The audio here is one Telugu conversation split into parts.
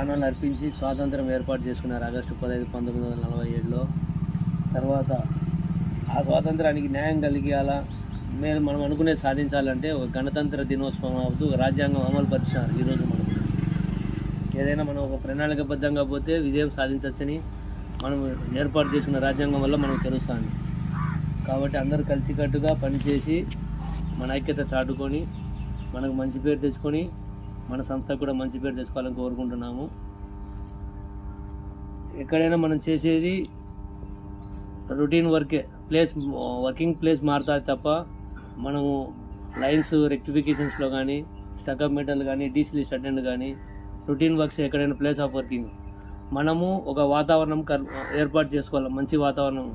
ప్రాణాలు అర్పించి స్వాతంత్రం ఏర్పాటు చేసుకున్నారు ఆగస్టు పదహైదు పంతొమ్మిది వందల నలభై ఏడులో. తర్వాత ఆ స్వాతంత్రానికి న్యాయం కలిగేలా మేము మనం అనుకునేది సాధించాలంటే ఒక గణతంత్ర దినోత్సవం అవుతూ రాజ్యాంగం అమలు పరిచినారు ఈరోజు మనం. ఏదైనా మనం ఒక ప్రణాళికబద్ధంగా పోతే విజయం సాధించవచ్చని మనం ఏర్పాటు చేసుకున్న రాజ్యాంగం వల్ల మనకు తెలుస్తుంది. కాబట్టి అందరూ కలిసికట్టుగా పనిచేసి మన ఐక్యత చాటుకొని మనకు మంచి పేరు తెచ్చుకొని మన సంస్థకు కూడా మంచి పేరు తెచ్చుకోవాలని కోరుకుంటున్నాము. ఎక్కడైనా మనం చేసేది రొటీన్ వర్కే ప్లేస్ వర్కింగ్ ప్లేస్ మారుతుంది తప్ప మనము లైన్స్ రెక్టిఫికేషన్స్లో కానీ స్టకప్ మెటల్ కానీ డీసీ లిస్ట్ అటెండ్ కానీ రొటీన్ వర్క్స్ ఎక్కడైనా ప్లేస్ ఆఫ్ వర్కింగ్. మనము ఒక వాతావరణం ఏర్పాటు చేసుకోవాలి మంచి వాతావరణం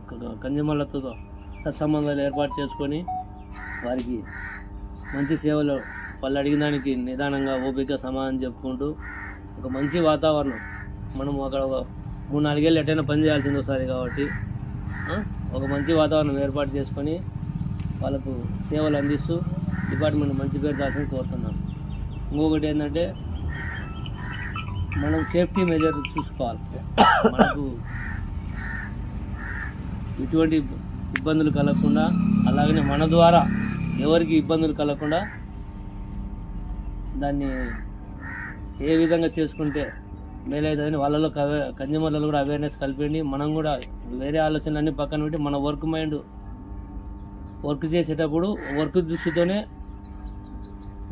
కన్జ్యూమర్లతో సత్సంబంధాలు ఏర్పాటు చేసుకొని వారికి మంచి సేవలు వాళ్ళు అడిగిన దానికి నిదానంగా ఓపిక సమాధానం చెప్పుకుంటూ ఒక మంచి వాతావరణం. మనం అక్కడ ఒక మూడు నాలుగేళ్ళు ఎటైనా పని చేయాల్సింది ఒకసారి కాబట్టి ఒక మంచి వాతావరణం ఏర్పాటు చేసుకొని వాళ్ళకు సేవలు అందిస్తూ డిపార్ట్మెంట్ మంచి పేరు దాచుకొని కోరుతున్నాను ఇంకొకటి ఏంటంటే మనం సేఫ్టీ మెజర్ చూసుకోవాలి. మనకు ఎటువంటి ఇబ్బందులు కలగకుండా అలాగనే మన ద్వారా ఎవరికి ఇబ్బందులు కలగకుండా దాన్ని ఏ విధంగా చేసుకుంటే మేలైతుందని వాళ్ళలో కన్జ్యూమర్లలో కూడా అవేర్నెస్ కలిపండి మనం కూడా వేరే ఆలోచనలన్నీ పక్కన పెట్టి మన వర్క్ మైండ్ వర్క్ చేసేటప్పుడు వర్క్ దృష్టితోనే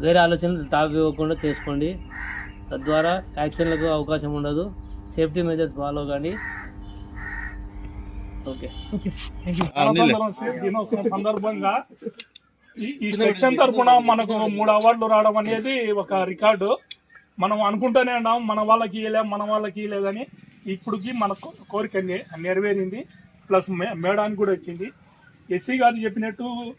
వేరే ఆలోచనలు తావివ్వకుండా చేసుకోండి. తద్వారా యాక్సిడెంట్లకు అవకాశం ఉండదు. సేఫ్టీ మెజర్స్ ఫాలో కానీ ఓకే. దినోత్సవం సందర్భంగా ఈ ఈ సెక్షన్ తరపున మనకు మూడు అవార్డులు రావడం అనేది ఒక రికార్డు. మనం అనుకుంటూనే ఉన్నాం మన వాళ్ళకి ఇవ్వలే మన వాళ్ళకి ఇవ్వలేదని ఇప్పటికి మన కోరిక నెరవేరింది. ప్లస్ మే- మేడానికి కూడా వచ్చింది. ఎస్సీ గారు చెప్పినట్టు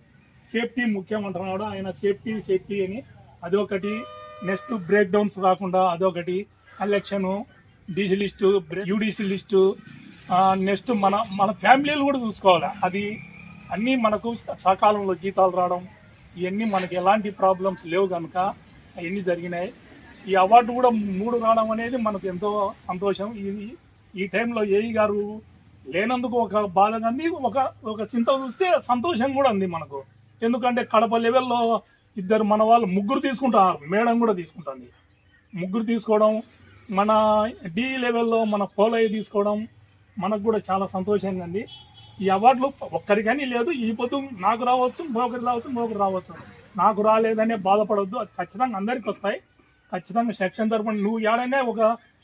సేఫ్టీ ముఖ్యం అంటున్నాడు. ఆయన సేఫ్టీ సేఫ్టీ అని. అదొకటి నెక్స్ట్ బ్రేక్ డౌన్స్ రాకుండా అదొకటి election DC list UDC list. Next మన మన ఫ్యామిలీలు కూడా చూసుకోవాలి. అది అన్నీ మనకు సకాలంలో జీతాలు రావడం ఇవన్నీ మనకి ఎలాంటి ప్రాబ్లమ్స్ లేవు కనుక అవన్నీ జరిగినాయి. ఈ అవార్డు కూడా మూడు రావడం అనేది మనకు ఎంతో సంతోషం. ఇది ఈ టైంలో ఏఈ గారు లేనందుకు ఒక బాధగా ఉంది. ఒక ఒక చింత చూస్తే సంతోషం కూడా ఉంది మనకు. ఎందుకంటే కడప లెవెల్లో ఇద్దరు మన వాళ్ళు ముగ్గురు తీసుకుంటారు. మేడం కూడా తీసుకుంటుంది. ముగ్గురు తీసుకోవడం మన డి లెవెల్లో మన పోలయ్య తీసుకోవడం మనకు కూడా చాలా సంతోషంగా ఉంది. ఈ అవార్డులు ఒక్కరికని లేదు. ఈ పొద్దు నాకు రావచ్చు మరొకరు రావచ్చు మరొకరు రావచ్చు. నాకు రాలేదనే బాధపడవద్దు అది ఖచ్చితంగా అందరికి వస్తాయి. ఖచ్చితంగా సెక్షన్ తరపున నువ్వు ఏడైనా ఒక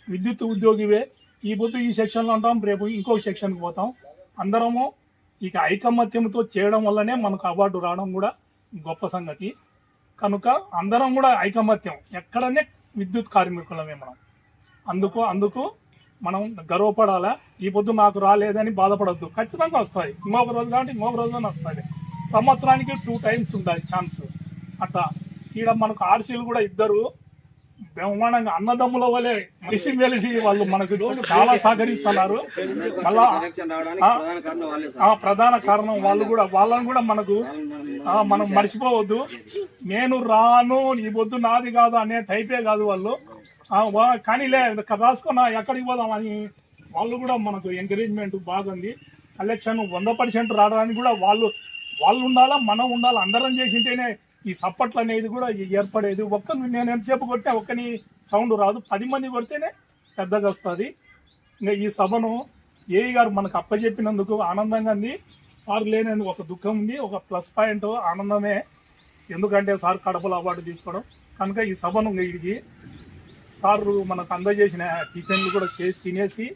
విద్యుత్ ఉద్యోగివే ఈ పొద్దు ఈ సెక్షన్లో ఉంటాం రేపు ఇంకో సెక్షన్కి పోతాం. అందరము ఇక ఐకమత్యంతో చేయడం వల్లనే మనకు అవార్డు రావడం కూడా గొప్ప సంగతి. కనుక అందరం కూడా ఐకమత్యం. ఎక్కడనే విద్యుత్ కార్మికులమే మనం. అందుకు అందుకు మనం గర్వపడాలా? ఈ పొద్దు మాకు రాలేదని బాధపడద్దు. ఖచ్చితంగా వస్తాయి. ఇంకొక రోజు కాబట్టి ఇంకొక రోజు వస్తాయి. సంవత్సరానికి టూ టైమ్స్ ఉండాలి ఛాన్స్ అట్లా. ఈడ మనకు ఆర్సీలు కూడా ఇద్దరు. బ్రహ్మాండంగా అన్నదమ్ముల వలె మెలిసి మెలిసి వాళ్ళు మనకు చాలా సహకరిస్తున్నారు. మళ్ళా ప్రధాన కారణం వాళ్ళు కూడా వాళ్ళని కూడా మనకు ఆ, మనం మర్చిపోవద్దు. నేను రాను ఈ పొద్దు నాది కాదు అనే టైపే కాదు వాళ్ళు. కానీలే ఇక్కడ రాసుకున్నా ఎక్కడికి పోదాం అని వాళ్ళు కూడా మనకు ఎంకరేజ్మెంట్ బాగుంది ఎలక్షన్ వంద పర్సెంట్ రావడానికి కూడా వాళ్ళు వాళ్ళు ఉండాలా మనం ఉండాలా అందరం చేసింటేనే ఈ సప్పట్లు అనేది కూడా ఏర్పడేది. ఒక్క నేను ఎంతసేపు కొట్టినా ఒక్కని సౌండ్ రాదు. పది మంది కొడితేనే పెద్దగా వస్తుంది. ఇంకా ఈ సభను ఏఈ గారు మనకు అప్పచెప్పినందుకు ఆనందంగా ఉంది. సార్ లేనందుకు ఒక దుఃఖం ఉంది. ఒక ప్లస్ పాయింట్ ఆనందమే. ఎందుకంటే సార్ కడపలో అవార్డు తీసుకోవడం. కనుక ఈ సభను వీడికి సార్ మనకు అందజేసిన టిఫిన్లు కూడా చేసి తినేసి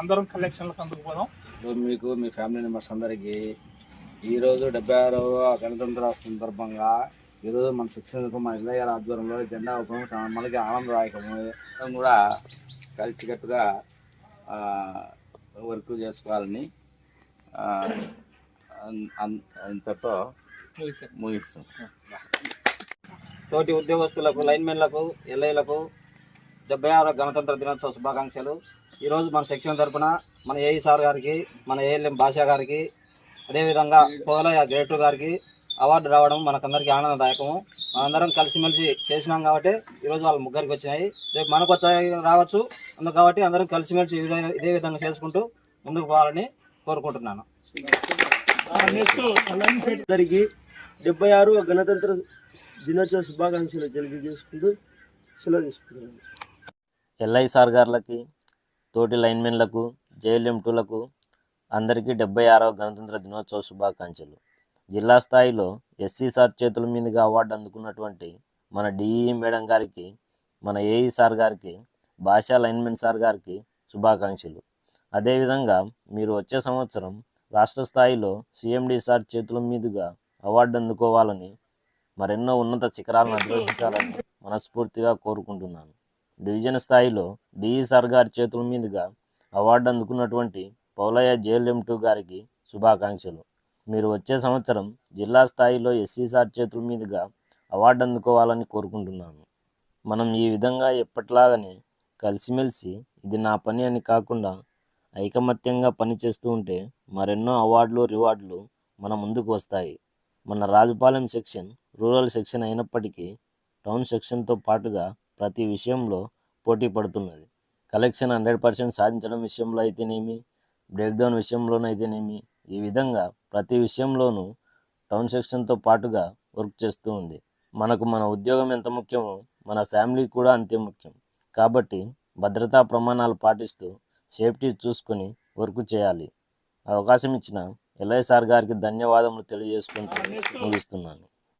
అందరం కలెక్షన్లకు అందుకుపోదాం మీకు మీ ఫ్యామిలీ మెంబర్స్ అందరికీ ఈరోజు డెబ్బై ఆరవ గణతంత్ర సందర్భంగా ఈరోజు మన శిక్షణకు మన ఇళ్ళయ్య ఆధ్వర్యంలో జెండా ఉపయోగం మనకి ఆనందదాయకము. అందరం కూడా కలిసికట్టుగా ఆ, వర్క్ చేసుకోవాలని ఆ, అన్- అన్- ఇంతతో ముగిస్తాం. తోటి ఉద్యోగస్తులకు లైన్మెన్లకు ఎల్ఐలకు డెబ్బై ఆరో గణతంత్ర దినోత్సవ శుభాకాంక్షలు. ఈరోజు మన సెక్షన్ తరపున మన ఏఈ సార్ గారికి మన ఏఎల్ఎం భాషా గారికి అదేవిధంగా పోలయ్య గ్రేటు గారికి అవార్డు రావడం మనకందరికీ ఆనందదాయకము. మనందరం కలిసిమెలిసి చేసినాం కాబట్టి ఈరోజు వాళ్ళ ముగ్గురికి వచ్చినాయి. రేపు మనకు వచ్చాయి రావచ్చు. అందుకు కాబట్టి అందరం కలిసిమెలిసి ఇదే విధంగా చేసుకుంటూ ముందుకు పోవాలని కోరుకుంటున్నాను. అందరికీ డెబ్బై ఆరు గణతంత్ర దినోత్సవ శుభాకాంక్షలు తెలియజేసుకుంటూ సెలవు తీసుకుంటున్నాను. ఎల్ఐసార్ గారులకి తోటి లైన్మెన్లకు జేఎల్ఎం టూలకు అందరికీ డెబ్బై ఆరవ గణతంత్ర దినోత్సవ శుభాకాంక్షలు. జిల్లా స్థాయిలో ఎస్సీ సార్ చేతుల మీదుగా అవార్డు అందుకున్నటువంటి మన డిఈ మేడం గారికి మన ఏఈ సార్ గారికి భాషా లైన్మెన్ సార్ గారికి శుభాకాంక్షలు. అదేవిధంగా మీరు వచ్చే సంవత్సరం రాష్ట్ర స్థాయిలో సిఎండి సార్ చేతుల మీదుగా అవార్డు అందుకోవాలని మరెన్నో ఉన్నత శిఖరాలను అధిరోహించాలని మనస్ఫూర్తిగా కోరుకుంటున్నాను. డివిజన్ స్థాయిలో డిఈ సార్ గారి చేతుల మీదుగా అవార్డు అందుకున్నటువంటి పౌలయ్య జేఎల్ఎం టూ గారికి శుభాకాంక్షలు. మీరు వచ్చే సంవత్సరం జిల్లా స్థాయిలో ఎస్సీ సార్ చేతుల మీదుగా అవార్డు అందుకోవాలని కోరుకుంటున్నాను. మనం ఈ విధంగా ఎప్పట్లాగానే కలిసిమెలిసి ఇది నా పని అని కాకుండా ఐకమత్యంగా పనిచేస్తూ ఉంటే మరెన్నో అవార్డులు రివార్డులు మన ముందుకు వస్తాయి. మన రాజుపాలెం సెక్షన్ రూరల్ సెక్షన్ అయినప్పటికీ టౌన్ సెక్షన్తో పాటుగా ప్రతి విషయంలో పోటీ పడుతున్నది. కలెక్షన్ హండ్రెడ్ పర్సెంట్ సాధించడం విషయంలో అయితేనేమి బ్రేక్డౌన్ విషయంలోనైతేనేమి ఈ విధంగా ప్రతి విషయంలోనూ టౌన్ సెక్షన్తో పాటుగా వర్క్ చేస్తూ ఉంది. మనకు మన ఉద్యోగం ఎంత ముఖ్యమో మన ఫ్యామిలీ కూడా అంతే ముఖ్యం. కాబట్టి భద్రతా ప్రమాణాలు పాటిస్తూ సేఫ్టీ చూసుకొని వర్క్ చేయాలి. అవకాశం ఇచ్చిన ఎల్ఐసార్ గారికి ధన్యవాదములు తెలియజేసుకుంటూ ముగిస్తున్నాను.